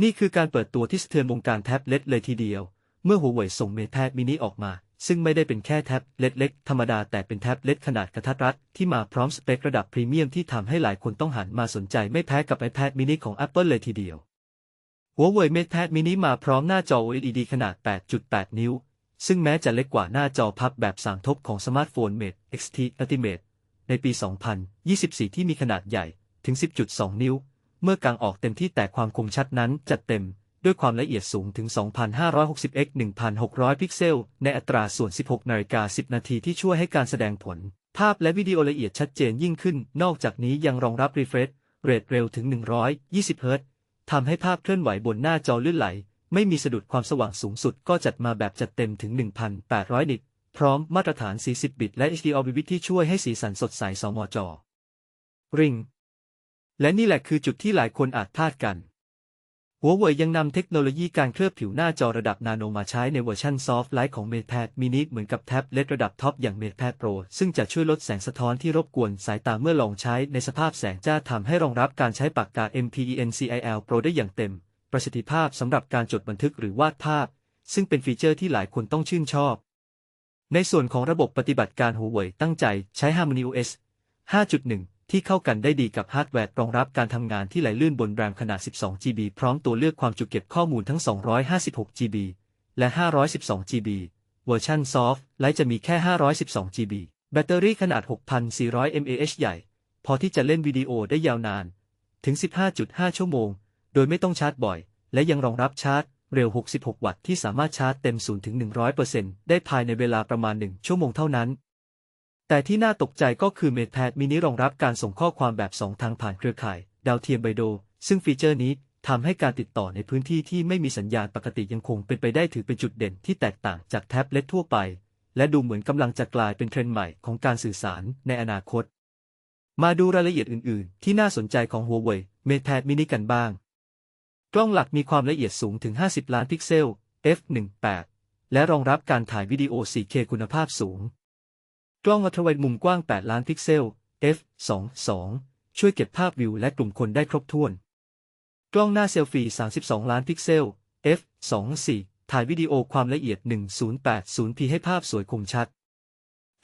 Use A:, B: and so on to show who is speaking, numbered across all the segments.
A: นี่คือการเปิดตัวที่สะเทือนวงการแท็บเล็ตเลยทีเดียว เมื่อหัวเว่ยส่งเม t มินิออกมา ซึ่งไม่ได้เป็นแค่แท็บเล็ตเล็กธรรมดาแต่เป็นแท็บเล็ตขนาดกระทัดรัดที่มาพร้อมสเปคระดับพรีเมียมที่ทำให้หลายคนต้องหันมาสนใจไม่แพ้กับ iPad mini ของ Apple เลยทีเดียวหัวเว่ย Mate mini มาพร้อมหน้าจอ OLED ขนาด 8.8 นิ้ว ซึ่งแม้จะเล็กกว่าหน้าจอพับแบบสางทบของสมาร์ทโฟน Mate XT Ultimate ในปี 2024 ที่มีขนาดใหญ่ถึง 10.2 นิ้ว เมื่อกางออกเต็มที่แต่ความคมชัดนั้นจัดเต็ม ด้วยความละเอียดสูงถึง 2560x 1600 พิกเซล ในอัตราส่วน 16นาฬิกา10 นาทีที่ช่วยให้การแสดงผล ภาพและวิดีโอละเอียดชัดเจนยิ่งขึ้น นอกจากนี้ยังรองรับ refresh rate เร็วถึง 120 Hz ทำให้ภาพเคลื่อนไหวบนหน้าจอลื่นไหล ไม่มีสะดุดความสว่างสูงสุดก็จัดมาแบบจัดเต็มถึง 1,800 นิตพร้อมมาตรฐาน 40 บิต และ HDR Vivid ที่ช่วยให้สีสันสดใสสมจอริง และนี่แหละคือจุดที่หลายคนอาจพลาดกันหัวเว่ยยังนำเทคโนโลยีการเคลือบผิวหน้าจอระดับนาโนมาใช้ในเวอร์ชัน Soft Light ของ MatePad mini เหมือนกับแท็บเล็ตระดับท็อปอย่าง MatePad Pro ซึ่งจะช่วยลดแสงสะท้อนที่รบกวนสายตาเมื่อลองใช้ในสภาพแสงจ้าทำให้รองรับการใช้ปากกา MPENCIL Pro ได้อย่างเต็ม ประสิทธิภาพสำหรับการจดบันทึกหรือวาดภาพ ซึ่งเป็นฟีเจอร์ที่หลายคนต้องชื่นชอบ ในส่วนของระบบปฏิบัติการหัวเว่ยตั้งใจใช้ Harmony OS 5.1ที่เข้ากันได้ดีกับฮาร์ดแวร์รองรับการทำงานที่ไหลลื่นบนแรมขนาด 12 GB พร้อมตัวเลือกความจุเก็บข้อมูลทั้ง 256 GB และ 512 GB เวอร์ชัน Soft ไลท์จะมีแค่ 512 GB แบตเตอรี่ขนาด 6,400 mAh ใหญ่ พอที่จะเล่นวิดีโอได้ยาวนาน ถึง 15.5 ชั่วโมง โดยไม่ต้องชาร์จบ่อย และยังรองรับชาร์จเร็ว 66 วัตต์ที่สามารถชาร์จเต็ม0ถึง100%ได้ภายในเวลาประมาณ 1 ชั่วโมงเท่านั้น แต่ที่น่าตกใจก็คือ MatePad mini รองรับการส่งข้อความแบบ 2 ทางผ่านเครือข่าย ดาวเทียมไบโด ซึ่งฟีเจอร์นี้ทำให้การติดต่อในพื้นที่ที่ไม่มีสัญญาณปกติยังคงเป็นไปได้ถือเป็นจุดเด่นที่แตกต่างจากแท็บเล็ตทั่วไป และดูเหมือนกำลังจะกลายเป็นเทรนด์ใหม่ของการสื่อสารในอนาคต มาดูรายละเอียดอื่น ๆ ที่น่าสนใจของ Huawei MatePad mini กันบ้าง กล้องหลักมีความละเอียดสูงถึง 50 ล้านพิกเซล f1.8 และรองรับการถ่ายวิดีโอ 4K คุณภาพสูง กล้องอัลตราไวด์มุมกว้าง 8 ล้านพิกเซล f2.2 ช่วยเก็บภาพวิวและกลุ่มคนได้ครบถ้วน กล้องหน้าเซลฟี่ 32 ล้านพิกเซล f2.4 ถ่ายวิดีโอความละเอียด 1080p ให้ภาพสวยคมชัด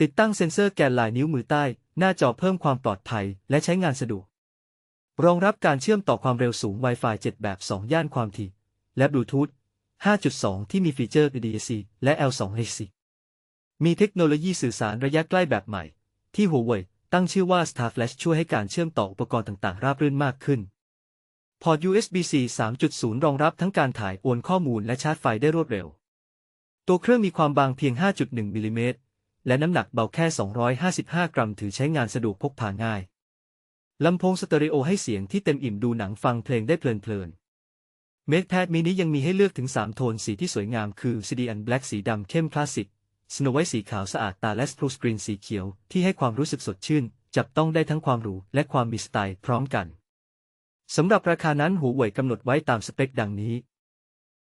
A: ติดตั้งเซ็นเซอร์แกนลายนิ้วมือใต้ หน้าจอเพิ่มความปลอดภัยและใช้งานสะดวก รองรับการเชื่อมต่อความเร็วสูง Wi-Fi 7 แบบ 2 ย่านความถี่ และบลูทูธ5.2 ที่มีฟีเจอร์ EDC และ L2HC มีเทคโนโลยีสื่อสารระยะใกล้แบบใหม่ ที่หัวเว่ยตั้งชื่อว่า Star Flash ช่วยให้การเชื่อมต่ออุปกรณ์ต่างๆ ราบรื่นมากขึ้น พอร์ต USB-C 3.0 รองรับทั้งการถ่ายโอนข้อมูลและชาร์จไฟได้รวดเร็ว ตัวเครื่องมีความบางเพียง 5.1 มิลิเมตร และน้ำหนักเบาแค่ 255 กรัม ถือใช้งานสะดวกพกพาง่าย ลำโพงสเตอริโอให้เสียงที่เต็มอิ่มดูหนังฟังเพลงได้เพลินๆ MatePad mini ยังมีให้เลือกถึง 3 โทนสีที่สวยงามคือ CDN Black สีดำเข้มคลาสสิก สโนไวท์สีขาวสะอาดตาและสปรูสกรีนสีเขียวที่ให้ความรู้สึกสดชื่น จับต้องได้ทั้งความหรูและความมีสไตล์พร้อมกัน สำหรับราคานั้นหูเว่ยกำหนดไว้ตามสเปคดังนี้